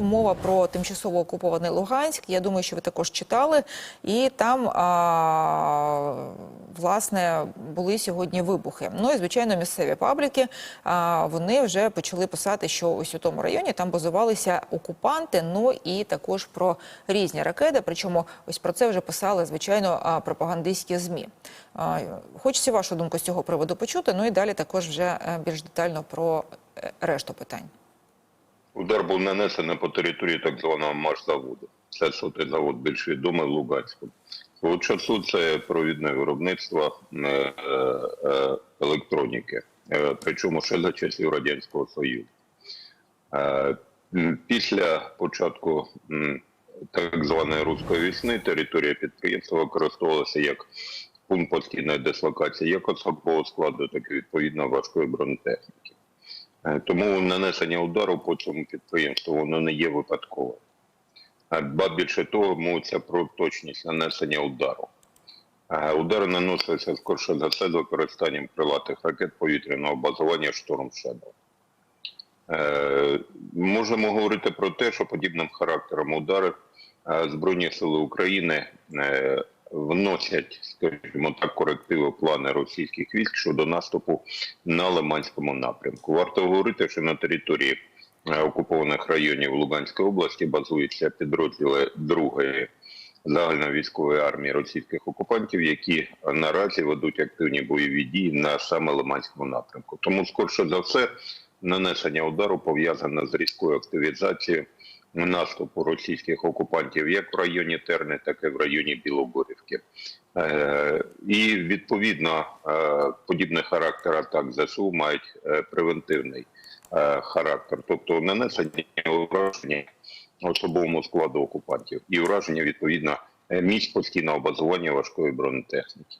Мова про тимчасово окупований Луганськ. Я думаю, що ви також читали. І там а, власне були сьогодні вибухи. Ну і звичайно, місцеві пабліки а, вони вже почали писати, що ось у тому районі там базувалися окупанти. Ну і також про різні ракети. Причому ось про це вже писали звичайно пропагандистські змі. А, Хочеться вашу думку з цього приводу почути. Ну і далі також вже е, більш детально про е, решту питань. Удар був нанесений по території так званого машзаводу. Це сотий завод більш відомий в Луганську. Свого часу це провідне виробництво е, е, електроніки, е, причому ще за часів Радянського Союзу. Після початку так званої руської вісни територія підприємства використовувалася як пункт постійної дислокації, як особового складу, так і відповідно важкої бронетехніки. Е, Тому нанесення удару по цьому підприємству воно не є випадковим. Ба більше того, мовиться про точність нанесення удару. Е, Удари наносилися скорше за все з використанням крилатих ракет повітряного базування «Шторм Шедоу». Е, Можемо говорити про те, що подібним характером удари Збройні сили України вносять, скажімо так, корективи плани російських військ щодо наступу на Лиманському напрямку. Варто говорити, що на території е, окупованих районів Луганської області базуються підрозділи другої загальновійськової армії російських окупантів, які наразі ведуть активні бойові дії на саме Лиманському напрямку. Тому, скорше за все, нанесення удару пов'язане з різкою активізацією наступу російських окупантів як в районі Терни, так і в районі Білогорівки. Е, І відповідно е, подібний характер атак ЗСУ мають е, превентивний характер, тобто нанесення ураження особовому складу окупантів і ураження відповідно місць постійного базування важкої бронетехніки.